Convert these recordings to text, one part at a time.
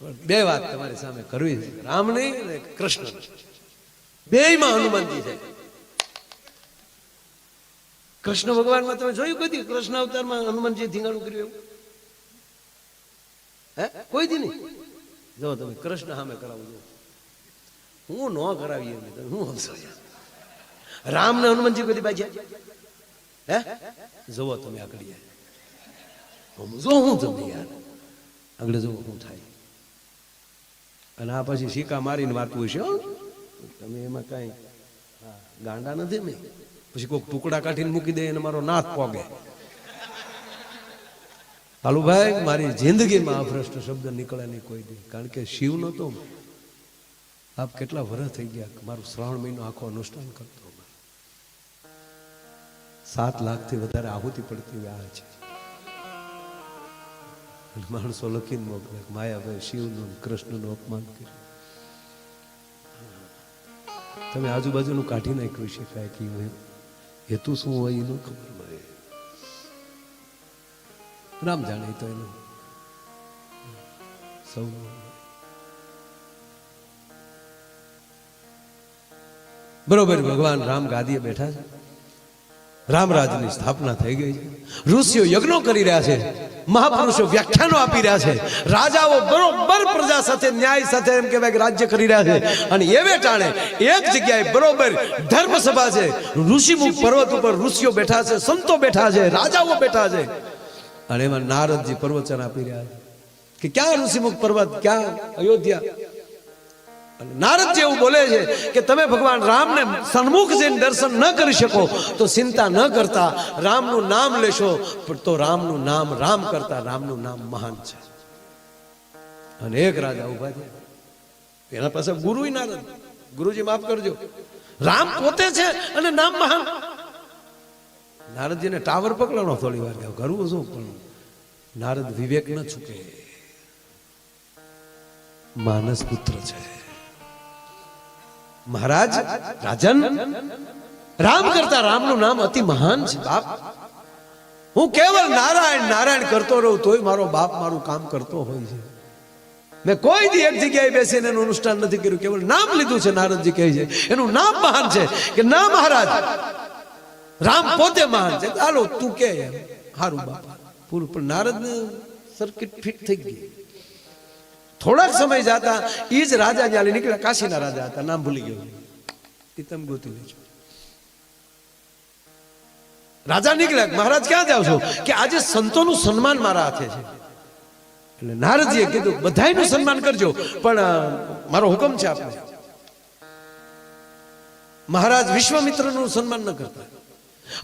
બે વાત તમારી સામે કરવી છે. રામની અને કૃષ્ણ બેયમાં હનુમાનજી છે. કૃષ્ણ ભગવાનમાં તમે જોયું કદી કૃષ્ણ અવતારમાં હનુમાનજી ધીંગાણું કર્યું એવું? હે? કોઈ દી નહીં? જો તમે કૃષ્ણ સામે કરાવું, જો. હું ન કરાવી એમ તમે હું હમશો. રામ ને હનુમાનજી કદી બાજ્યા હે? જુઓ તમે આગળ સમજો હું તમે યાર. આગળ જુઓ શું થાય. અને આ પછી સિક્કા મારીને વાંચવું છે તમે એમાં કાંઈ ગાંડા નથી ને? પછી કોઈક ટુકડા કાઢીને મૂકી દે અને મારો નાથ પોગે. કાલુભાઈ મારી જિંદગીમાં આ ભ્રષ્ટ શબ્દ નીકળે નહીં કોઈ દી. કારણ કે શિવ નતો આપ કેટલા વર્ષ થઈ ગયા મારું શ્રાવણ મહિનો આખો અનુષ્ઠાન કરતો સાત લાખથી વધારે આહુતિ પડતી આ છે. માણસો લખીને મોકલે, માયાભાઈ શિવનું, કૃષ્ણનું અપમાન કર્યું તમે આજુબાજુનું કાઢી નાખ્યું છે કાંઈ કે હેતુ શું હોય એનું ખબર પડે. રામ જાણે તો એનું સૌ બરોબર, ભગવાન રામ ગાદીએ બેઠા છે. રામરાજની સ્થાપના થઈ ગઈ છે. ઋષિઓ યજ્ઞો કરી રહ્યા છે. મહાપુરુષો વ્યાખ્યાનો આપી રહ્યા છે. રાજાઓ બરોબર પ્રજા સાથે, ન્યાય સાથે એમ કહેવાય કે રાજ્ય કરી રહ્યા છે. અને એવે ટાણે એક જગ્યાએ બરોબર ધર્મસભા છે. ઋષિમુખ પર્વત ઉપર ઋષિઓ બેઠા છે, સંતો બેઠા છે, રાજાઓ બેઠા છે. અને એમાં નારદજી પ્રવચન આપી રહ્યા છે. કે ક્યાં ઋષિમુખ પર્વત? ક્યાં? અયોધ્યા. અને જેવું બોલે છે કે તમે ભગવાન રામને સન્મુખ જઈને દર્શન ન કરી શકો, તો ચિંતા ન કરતા, રામનું નામ લેશો. તો રામનું નામ રામ કરતા, રામનું નામ મહાન છે. અને એક રાજા ઊભા છે એના પાસે ગુરુ નારદ. ગુરુજી માફ કરજો. રામ પોતે છે અને નામ મહાન. નારદજીને ટાવર પકડવાનો થોડી વાર કરવું શું? પણ નારદ વિવેક ન ચૂકે માનસ પુત્ર છે. મહારાજ, રાજન? રામ કરતા રામનું નામ અતિ મહાન છે. બાપ, હું કેવલ નારાયણ નારાયણ કરતો રહું, તોય મારો બાપ મારું કામ કરતો હોય છે. મેં કોઈ દી એક જગ્યાએ બેસીને એનું અનુષ્ઠાન નથી કર્યું. કેવલ નામ લીધું છે, નારદજી કહે છે. એનું નામ મહાન છે કે, ના મહારાજ, રામ પોતે મહાન છે. ચાલો તું કે હારું બાપા. પૂરું, પણ નારદ સર્કિટ ફિટ થઈ ગઈ. થોડાક સમય જતા એ જ રાજા જ્યાં નીકળ્યા. કાશીના રાજા હતા, નામ ભૂલી ગયો. તમે ગોતી લેજો રાજા નીકળ્યા મહારાજ ક્યાં જાવ છો? કે આજે સંતોનું સન્માન મારા હાથે છે. એટલે નારદજીએ કીધું, બધાયનું સન્માન કરજો. પણ મારો હુકમ છે આપને. મહારાજ વિશ્વામિત્રનું સન્માન ન કરતા.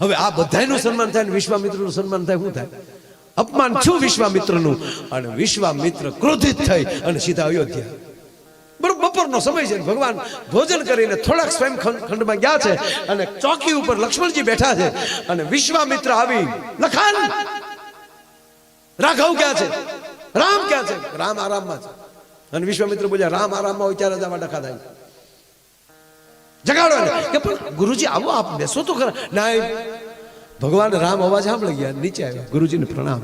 હવે આ બધાયનું સન્માન થાય ને વિશ્વામિત્રનું સન્માન થાય, શું થાય? અપમાન છું વિશ્વામિત્રનું. અને વિશ્વામિત્ર ક્રોધિત થઈ અને સીધા અયોધ્યા. બરોબર બપોરનો સમય છે. ભગવાન ભોજન કરીને થોડાક સ્વયં ખંડ- ખંડમાં ગયા છે અને ચોકી ઉપર લક્ષ્મણજી બેઠા છે. અને વિશ્વામિત્ર આવી લખાન રાઘવ ક્યાં છે? રામ ક્યાં છે? રામ આરામમાં છે. અને વિશ્વામિત્ર બોલ્યા, રામ આરામમાં હોય ત્યારે જ આવા ડખા થાય. જગાડો કે પણ ગુરુજી આવો આપ બેસો તો ખરા. ના ભગવાન રામ અવાજ સાંભળી ગયા, નીચે આવ્યા. ગુરુજીને પ્રણામ.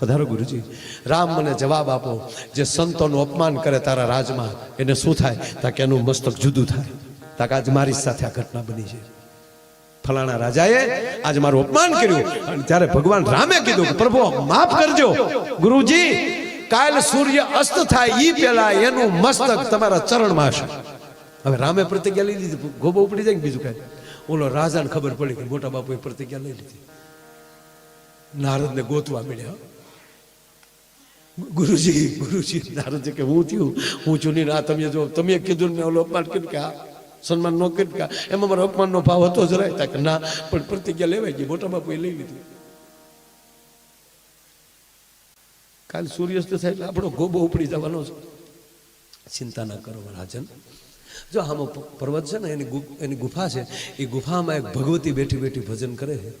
પધારો ગુરુજી. રામ મને જવાબ આપો, જે સંતોનું અપમાન કરે તારા રાજમાં, એને શું થાય? તાકે એનું મસ્તક જુદું થાય. તાકે આજ મારી સાથે આ ઘટના બની છે. ફલાણા રાજાએ આજ મારું અપમાન કર્યું. અને ત્યારે ભગવાન રામે કીધું પ્રભુ, માફ કરજો. ગુરુજી, કાલ સૂર્ય અસ્ત થાય ઈ પહેલા એનું મસ્તક તમારા ચરણમાં હશે. હવે રામે પ્રતિજ્ઞા લીધી, ગોબો ઉપડી જાય બીજું કાંઈ. ઓલો રાજાને ખબર પડી કે મોટા બાપુએ પ્રતિજ્ઞા લઈ લીધી. નારદને ગોતવા મળ્યા. ગુરુજી ગુરુજી, નારદજી કે હું થયું? હું છું નહીં, આ તમે જો, તમે કીધું મેં ઓલો અપમાન કર્યું કે આ સન્માન ન કર્યું કે એમાં મારો અપમાનનો ભાવ હતો જ રહેતા કે ના, પણ પ્રતિજ્ઞા લેવાઈ ગઈ? મોટા બાપુએ લઈ લીધી. કાલ સૂર્યાસ્ત થાય એટલે આપણો ગોબો ઉપડી જવાનો છે. ચિંતા ના કરો રાજન જો આમાં પર્વત છે ને, એની એની ગુફા છે, એ ગુફામાં એક ભગવતી બેઠી બેઠી ભજન કરે છે.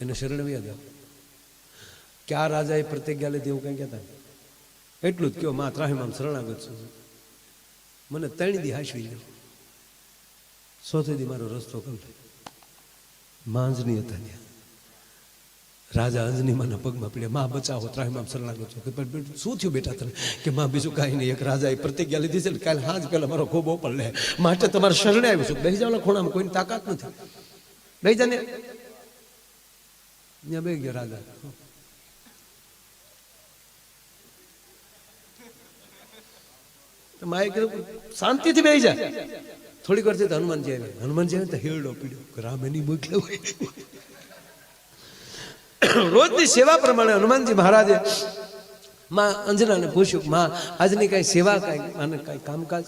એને શરણવ્યા જાઓ ક્યાં રાજાએ પ્રતિજ્ઞા લીધી એવું કંઈ કહેતા એટલું જ કયો માં ત્રાહીમામ શરણાગત છું. મને ત્રણ દી હાસવી ગયો સોથી દી મારો રસ્તો કલ માંજની હતા ત્યાં રાજા અંજની માના પગમાં પડ્યા. માં, બચાવો. ત્રાહીમામ શરણાગત છો શું થયું બેટા તને? કે માં, બીજું કાંઈ નહીં. એક રાજાએ પ્રતિજ્ઞા લીધી છે ને, કાલે હાજ પહેલા મારો ખૂબ ઓપર લે. માટે તમારે શરણે આવ્યું છું. દહી જાવના ખૂણામાં, કોઈની તાકાત નથી. દહી જાને ત્યાં બે ગયા રાજા. તો માએ કીધું, શાંતિથી બેસી જાય થોડીક વાર તો હનુમાનજી આવ્યા. હનુમાનજી આવ્યા તો હેરડો પીડ્યો. રામ એની મોકલ્યો રોજની સેવા પ્રમાણે હનુમાનજી મહારાજે માં અંજનાને પૂછ્યું, માં, આજની કાંઈ સેવા કાંઈ, આને કાંઈ કામકાજ?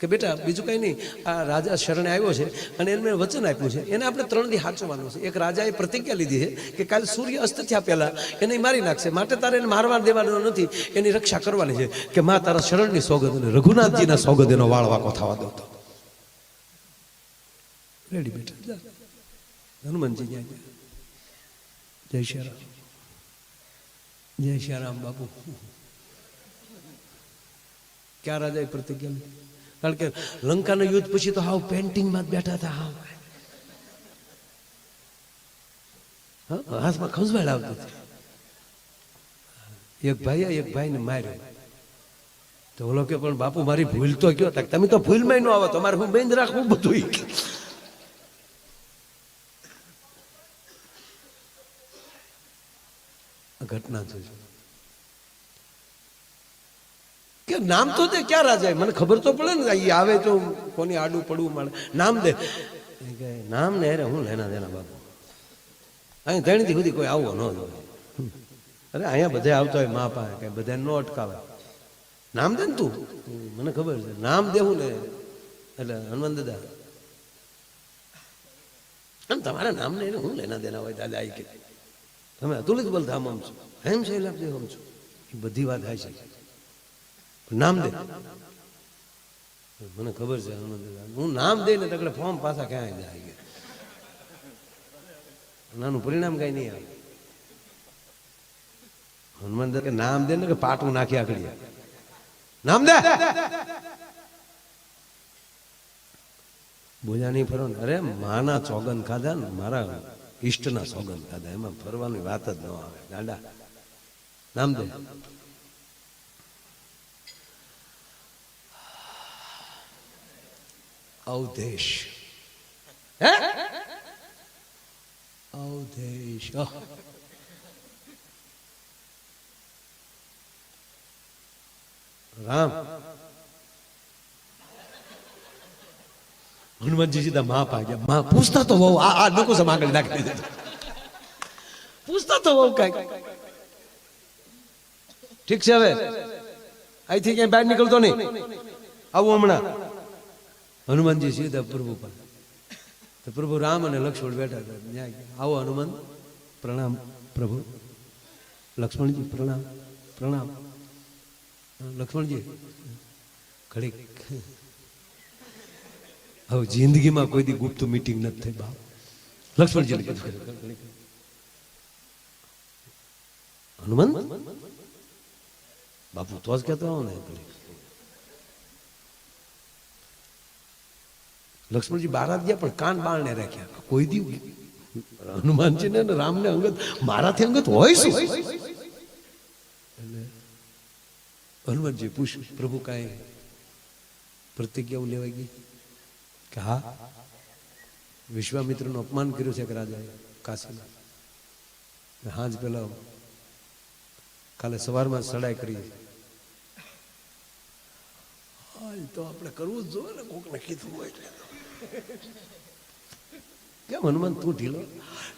કે બેટા, બીજું કંઈ નહીં, આ રાજા શરણે આવ્યો છે અને એને વચન આપ્યું છે. એને આપણે ત્રણ દી સાચવવાનું છે. એક રાજાએ પ્રતિજ્ઞા લીધી છે કે કાલે સૂર્ય અસ્ત થયા પહેલાં એને મારી નાખશે. માટે તારે એને મારવા દેવાનો નથી. એની રક્ષા કરવાની છે કે માં તારા શરણની સોગદ અને રઘુનાથજીના સોગદ એનો વાળ વાકો થવા દો. તો રેડી બેટા હનુમાનજી ગયા. જય શ્રી રામ જય શ્રી રામ બાપુ. ક્યાં રાજાએ પ્રતિજ્ઞા કારણ કે લંકાના યુદ્ધ પછી તો હાવ પેન્ટિંગમાં જ બેઠા હતા હાવ. હાથમાં ખંજવાળ આવતી હતી. એક ભાઈએ એક ભાઈને માર્યો. તો ઓલો કે પણ બાપુ મારી ભૂલ તો કયો તમે તો ભૂલમાં ન આવો. તમારે હું બંધ રાખવું બધું ઈ કે. આ ઘટના જોજો કે નામ તો દે, ક્યાં રાજા મને ખબર તો પડે ને ઈ આવે તો કોની આડું પડવું મળે નામ દે. નામ ને અરે હું લેના દેના બાપુ. અહીં ધણીથી સુધી કોઈ આવવો ન જોઈએ. અરે અહીંયા બધા આવતા હોય મા પાસે, કે બધા ન અટકાવે. નામ દે ને તું. મને ખબર છે. નામ દેવું ને. એટલે હનુમાન દાદા. તમારા નામ ને એને હું લેના દેના હોય દાદા આઈ કે. તમે અતુલિત બલધામ આમ છો. હેમ છે લાભદેવ આમ છો. એ બધી વાત થાય છે. નામ દે. મને ખબર છે હું નામ દે ને તકડે ફોર્મ પાછા ક્યાં કે નાનું પરિણામ કઈ નહીં આવે. હનુમાન કે નામ દે ને કે પાટું નાખી આકડી નામ દે. બોલ્યા નહીં ફરો અરે માના ચોગન ખાધા ને મારા ઈષ્ટના સોગંદ ખાધા એમાં ફરવાની વાત જ ન આવે. ગાંડા. નામ દે. અવધેશ. અવધેશ. રામ. હનુમાનજી સીધા માં પાગ્યા માં પૂછતા તો બહુ આ આ લોકો સમ આગળ નાખી દીધું. પૂછતા તો બહુ કઈ ઠીક છે હવે? અહીંથી ક્યાંય બહાર નીકળતો નહીં. આવું હમણાં. હનુમાનજી સીધા પ્રભુ પર તો પ્રભુ રામ અને લક્ષ્મણ બેઠા હતા. ન્યાય આવો હનુમાન. પ્રણામ, પ્રભુ. લક્ષ્મણજી, પ્રણામ પ્રણામ. લક્ષ્મણજી, ઘડીક. હવે જિંદગીમાં કોઈ દી ગુપ્ત મીટિંગ નથી થઈ, બાપ. લક્ષ્મણજીને કીધું. હનુમાન? બાપુ તો જ કહેતો આવો ને લક્ષ્મણજી બારાત ગયા, પણ કાન બાળને રાખ્યા. કોઈ દી હનુમાનજી ને રામને અંગત, મારાથી અંગત હોય શું? હનુમાનજી પૂછ્યું, પ્રભુ કાંઈ પ્રતિજ્ઞાઓ લેવાઈ ગઈ? કે હા, વિશ્વામિત્રનું અપમાન કર્યું છે કે રાજાએ કાશીમાં. હાજ પેલા કાલે સવારમાં સડાઈ કરી. તો આપણે કરવું જ જોઈએ ને કોકને કીધું હોય એટલે કેમ હનુમાન, તું ઢીલો?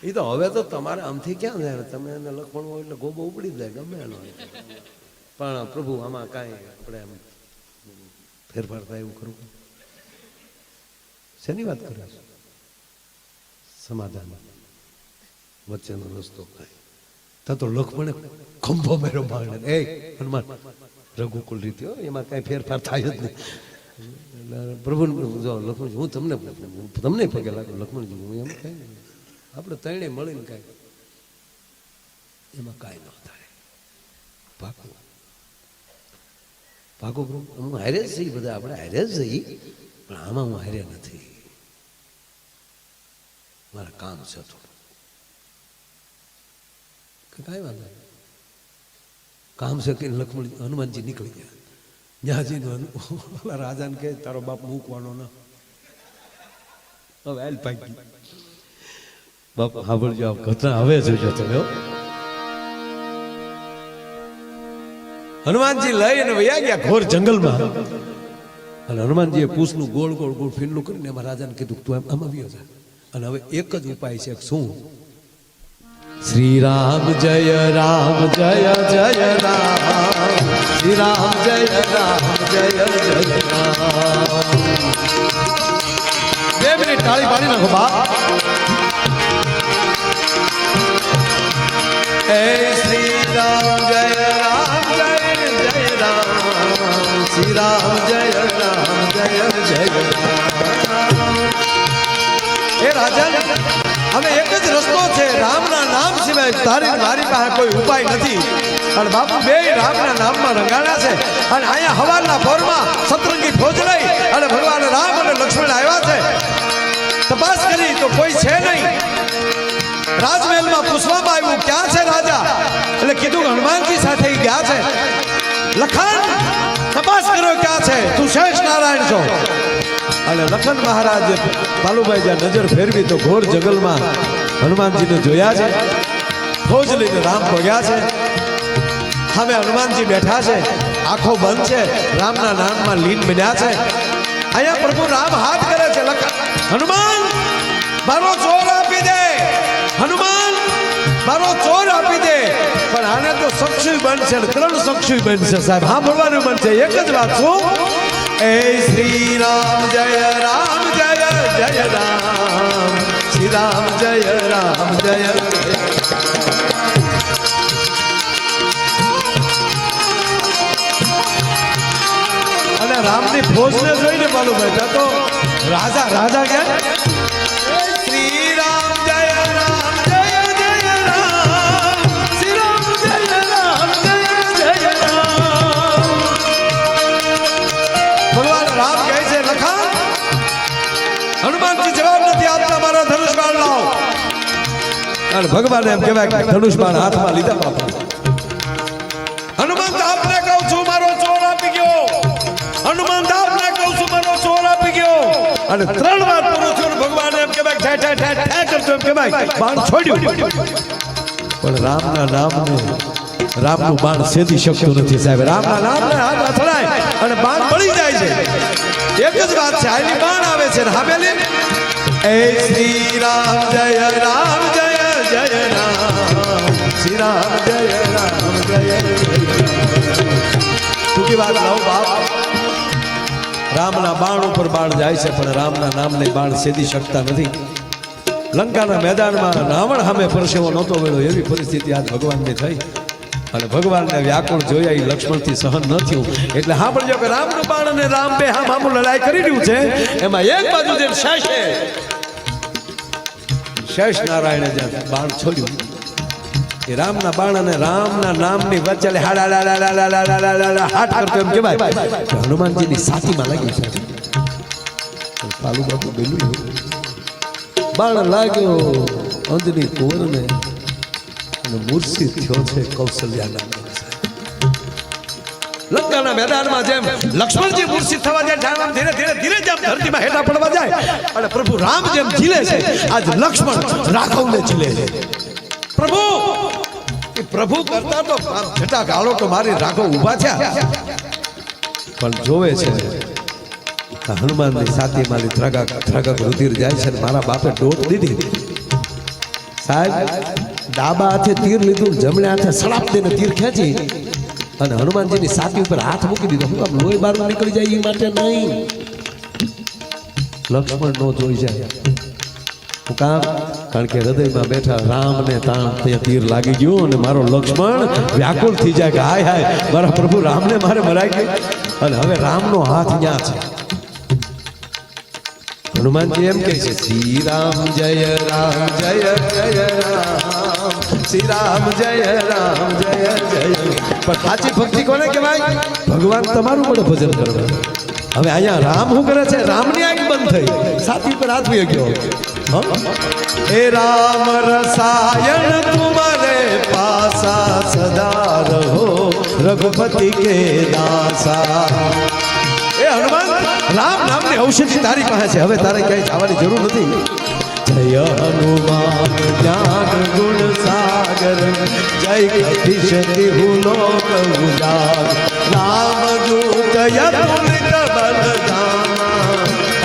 એ તો હવે તો તમારે આમથી ક્યાં જાય? તમે એને લખવાનું હોય એટલે ગોબો ઉપડી જાય, ગમે એનો પણ પ્રભુ, આમાં કાંઈ આપણે એમ ફેરફાર થાય એવું ખરું? શેની વાત કરે છે? સમાધાન. વચ્ચેનો રસ્તો કઈ. તા તો લખમણે ખંભો મેરો માગણે એ, હનુમાન, રઘુકુલ રીતે એમાં કાંઈ ફેરફાર થાય જ નહીં. એટલે પ્રભુ, જો લક્ષ્મણજી હું તમને તમને પગે લાગુ લક્ષ્મણજી હું એમ કાંઈ આપણે ત્રણે મળીને કાંઈ, એમાં કાંઈ ન થાય. ભાગો ભાગો પ્રભુ, હું હારે જ જઈ બધા, આપણે હારે જ જઈ પણ આમાં હું હારે નથી. મારા કામ છે થોડું કે કાંઈ વાંધો કામ છે કે લક્ષ્મણ હનુમાનજી નીકળી ગયા જ્યાંજી ઓલા રાજાને કહે તારો બાપ મૂકવાનો ના હવે હાલ પાકી બાપ સાંભળજો આ ઘટના હવે જોજો તમે હનુમાનજી લઈને વયા ગયા ઘોર જંગલમાં અને હનુમાનજીએ પૂછનું ગોળ ગોળ ગોળ ફીરલું કરીને એમાં રાજાને કીધું તું એમ આમાં આવ્યો છે અને હવે એક જ ઉપાય છે શું? શ્રી રામ જય રામ, જય જય રામ. શ્રી રામ જય રામ, જય જય રામ. બે મિનિટ તાળી પાડી નાખો, બા. હે શ્રી રામ જય રામ, જય જય રામ. શ્રી રામ જય રામ, જય જય રામ. રાજન હવે એક જ રસ્તો છે, રામના નામ સિવાય તારી મારી પાસે કોઈ ઉપાય નથી. અને બાપુ બે રામના નામમાં રંગાણા છે. અને અહીંયા હવારના ભોરમાં સતરંગી ફોજ લઈ અને ભગવાન રામ અને લક્ષ્મણ આવ્યા છે. તપાસ કરી તો કોઈ છે નહીં. રાજમહેલમાં પૂછવામાં આવ્યું, ક્યાં છે રાજા? એટલે કીધું, હનુમાનજી સાથે ગયા છે. લખાણ, તપાસ કર્યો ક્યાં છે? તું શેષ નારાયણ છો. અને લખન મહારાજ પાલુભાઈ જ્યાં નજર ફેરવી તો ઘોર જંગલમાં હનુમાનજીને જોયા છે. ફોજ લઈને રામ પગ્યા છે. હવે હનુમાનજી બેઠા છે. આંખો બંધ છે. રામના નામમાં લીન બન્યા છે. અહીંયા પ્રભુ રામ હાથ કરે છે. હનુમાન, મારો ચોર આપી દે. હનુમાન, મારો ચોર આપી દે. પણ આને તો સક્ષુય બનશે ત્રણ સક્ષુય બનશે સાહેબ. હા ભણવાનું બનશે એક જ વાત શું? એ શ્રી રામ જય રામ, જય જય રામ. શ્રી રામ, જય રામ. જય અને રામની ફોજને જોઈને માલુમ ભાઈ તો રાજા રાજા ક્યાં? ભગવાન એમ કહેવાય ધનુષ બાણ હાથમાં લીધા બાપા. હનુમાન આપને કહું છું, મારો ચોર આપી ગયો. હનુમાન આપને કહું છું, મારો ચોર આપી ગયો. અને ત્રણ વાર પૂરું થયું ભગવાન એમ કહેવાય ઠે ઠે ઠે ઠે કરતો એમ કહેવાય, બાણ છોડ્યું. પણ રામના નામને, રામનું બાણ સેદી શકતું નથી સાહેબ. રામના નામને હાથ અથડાય અને બાણ પડી જાય છે. એક જ વાત છે, આની બાણ આવે છે ને હામેલી એ શ્રી રામ જય રામ જય. જય રામ શ્રી રામ જય રામ જય ટૂંકી વાત લાવ બાપ રામના બાણ ઉપર બાણ જાય છે પણ રામના નામને બાણ સેદી શકતા નથી. લંકાના મેદાનમાં રાવણ સામે પરસેવો નહોતો મળ્યો એવી પરિસ્થિતિ આજ ભગવાનની થઈ અને ભગવાનને વ્યાકુળ જોયા એ લક્ષ્મણથી સહન ન થયું એટલે સાંભળજો કે રામનું બાણ અને રામ બે હા મામું લડાઈ કરી રહ્યું છે. એમાં એક બાજુ જે શેષે શેષ નારાયણ જ્યાં બાણ છોડ્યું એ રામના બાણ અને રામના નામની વચ્ચે હાથ કરતો એમ કહેવાય હનુમાનજીની સાતીમાં લાગી છે પાલુ બાપુ ગયું બાણ લાગ્યો અંધની કોરને અને મૂર્છિત થયો છે કૌશલ્યાના લંકાના મેદાનમાં જેમ લક્ષ્મણજી મૂર્છિત થવા જાય આમ ધીરે ધીરે ધીરે જેમ ધરતીમાં હેઠા પડવા જાય. અને પ્રભુ રામ જેમ ઝીલે છે, આજ લક્ષ્મણ રાઘવને ઝીલે છે. પ્રભુ પ્રભુ કરતા તો જટા ગાળો તો મારી રાઘવ ઊભા થયા. પણ જોવે છે હનુમાનની સાતી મારી ધ્રગક ધ્રગક રુધિર જાય છે મારા બાપે ડોટ દીધી. સાહેબ, ડાબા હાથે તીર લીધું, જમણે હાથે સડાપ દઈને તીર ખેંચી. અને હનુમાનજીની સાતી ઉપર હાથ મૂકી દીધો. હું આમ લોહી બહાર નીકળી જાય એ માટે નહીં. લક્ષ્મણ નો જોઈ જાય. હું કામ? કારણ કે હૃદયમાં બેઠા રામને તાણ ત્યાં તીર લાગી ગયું અને મારો લક્ષ્મણ વ્યાકુળ થઈ જાય કે હાય હાય, મારા પ્રભુ રામને મારે મરાઈ ગઈ. અને હવે રામનો હાથ ક્યાં છે. હનુમાનજી એમ કહે છે શ્રી રામ જય રામ જય જય રામ શ્રી રામ જય રામ જય જય પણ સાચી ભક્તિ કોને કહેવાય ભગવાન તમારું પણ ભજન કરવા. હવે અહીંયા રામ શું કરે છે? રામની આંખ બંધ થઈ સાથી પર હાથ વહી ગયો. એ રામ, રસાયણ તુમારે પાસા સદા રહો. રઘુપતિ કે દાસા. એ હનુમાન રામ નામની ઔષધિ તારી પાસે છે. હવે તારે ક્યાંય જવાની જરૂર નથી. જય હનુમાન, જ્ઞાન, ગુણ, સાગર. જય કપિશતિ હુલોક ઉજાગર રામ, દૂત યતુલિત બલધામા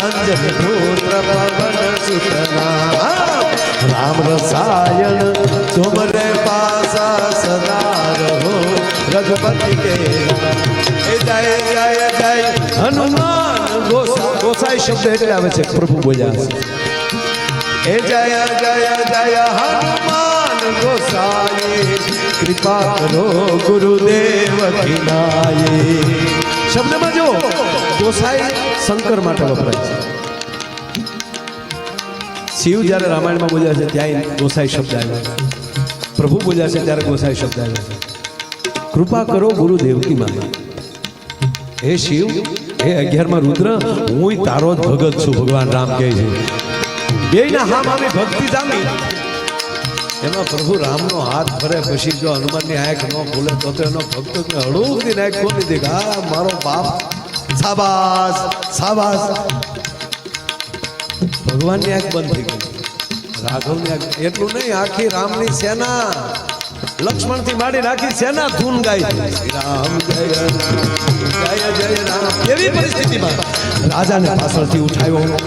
અંજન પુત્ર પવન સુતના. રામ રસાયણ, તુમરે પાસા સદા રહો રઘુપતિ કે જય જય જય, હનુમાન ગોસા, ગોસાઈ શબ્દ એટલે આવે છે, પ્રભુ બોલ્યા એ જય જય જય, હનુમાન ગોસાઈ, કૃપા કરો ગુરુદેવ કિનાય શબ્દમાં જો ગોસાઈ શંકર માટે વપરાય છે. શિવ જ્યારે રામાયણમાં બોલ્યા છે ત્યાં ગોસાઈ શબ્દ આવ્યો. પ્રભુ બોલ્યા છે, ત્યારે ગોસાઈ શબ્દ આવ્યો છે. કૃપા કરો ગુરુ દેવકી માં હે શિવ, હે અગિયારમાં રુદ્ર હું તારો જ ભગત છું, ભગવાન રામ કહે છે. બેયના હામ આવી ભક્તિ જામી. એમાં પ્રભુ રામનો હાથ ફરે, પછી જો હનુમાનની આંખ ન ખોલે, તો તો એનો ભક્ત હળું આંખ ખોલી દે મારો બાપ. સાબાસ સાબાસ ભગવાનની આંખ બંધ થઈ ગઈ. રાઘવની આંખ એટલું નહીં આખી રામની સેના. લક્ષ્મણથી માંડી આખી સેના ધૂન ગાય. રામ જય જય જય રામ. એવી પરિસ્થિતિમાં? રાજાને પાછળથી ઉઠાવ્યો.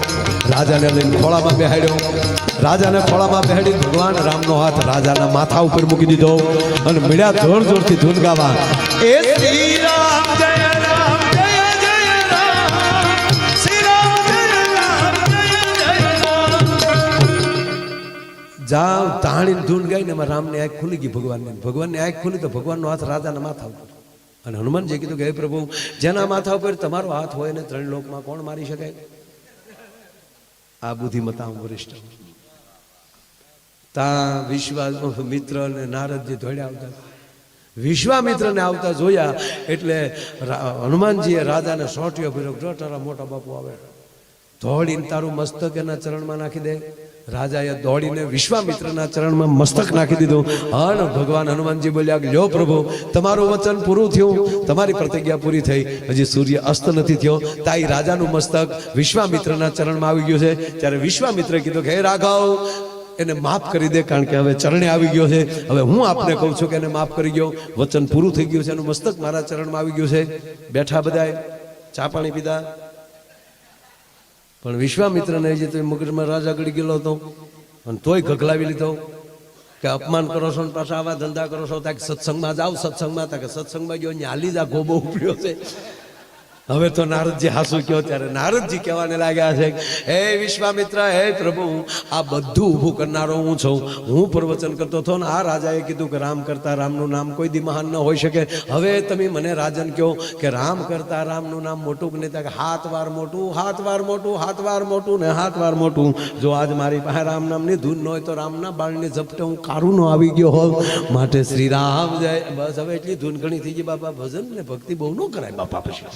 રાજાને લઈને ખોળામાં બેહાડ્યો. રાજાને ખોળામાં બેહાડી ભગવાન રામનો હાથ રાજાના માથા ઉપર મૂકી દીધો અને મીડા જોર જોરથી ધૂન ગાવા. એ શ્રી રામ જય જાવ, તાણીને ધૂન ગાઈને એમાં રામની આંખ ખુલી ગઈ ભગવાનની. ભગવાનની આંખ ખુલી તો ભગવાનનો હાથ રાજાના માથા ઉપર. અને હનુમાનજી કીધું કે, હે પ્રભુ, જેના માથા ઉપર તમારો હાથ હોય ને ત્રણ લોકમાં કોણ મારી શકાય? આ બુદ્ધિમતા વરિષ્ઠ. તા વિશ્વાસ મિત્ર અને નારદજી ધોડ્યા આવતા વિશ્વામિત્રને આવતા જોયા એટલે હનુમાનજીએ રાજાને સોટ્યો ભીરો તારા મોટા બાપુ આવે, ધોળીને તારું મસ્તક એના ચરણમાં નાખી દે. રાજાએ દોડીને વિશ્વામિત્રના ચરણમાં મસ્તક નાખી દીધું. હણ ભગવાન હનુમાનજી બોલ્યા લ્યો પ્રભુ, તમારું વચન પૂરું થયું. તમારી પ્રતિજ્ઞા પૂરી થઈ. હજી સૂર્ય અસ્ત નથી થયો. તાઈ રાજાનું મસ્તક વિશ્વામિત્રના ચરણમાં આવી ગયું છે. ત્યારે વિશ્વામિત્રે કીધું કે, હે રાઘવ, એને માફ કરી દે કારણ કે હવે ચરણે આવી ગયો છે. હવે હું આપને કહું છું કે એને માફ કરી ગયો વચન પૂરું થઈ ગયું છે. એનું મસ્તક મારા ચરણમાં આવી ગયું છે. બેઠા બધાય ચા પાણી પીધા. પણ વિશ્વામિત્રને જે તો મગજમાં રાજા ગળી ગયેલો હતો અને તોય ગગલાવી લીધો કે અપમાન કરો છો ને પાછા આવા ધંધા કરો છો, ત્યાં સત્સંગમાં જાઓ, સત્સંગમાં, ત્યાં કે સત્સંગમાં ગયો હાલી જા ગોબો ઉપડ્યો છે. હવે તો નારદજી હાસુ કયો ત્યારે નારદજી કહેવાને લાગ્યા છે હે વિશ્વામિત્ર, હે પ્રભુ, આ બધું ઊભું કરનારો હું છું. હું પ્રવચન કરતો હતો ને આ રાજાએ કીધું કે રામ કરતા રામનું નામ કોઈ દી મહાન ન હોઈ શકે. હવે તમે મને રાજન કહો કે રામ કરતા રામનું નામ મોટું કે નહીં હાથ વાર મોટું, હાથ વાર મોટું, હાથ વાર મોટું ને હાથ વાર મોટું. જો આજ મારી પાસે રામ નામની ધૂન ન હોય તો રામના બાળને ઝપટે હું કારું ન આવી ગયો હોઉં. માટે શ્રી રામ જય. બસ હવે એટલી ધૂન ઘણી થઈ ગઈ બાપા, ભજન ને ભક્તિ બહુ ન કરાય બાપા પછી.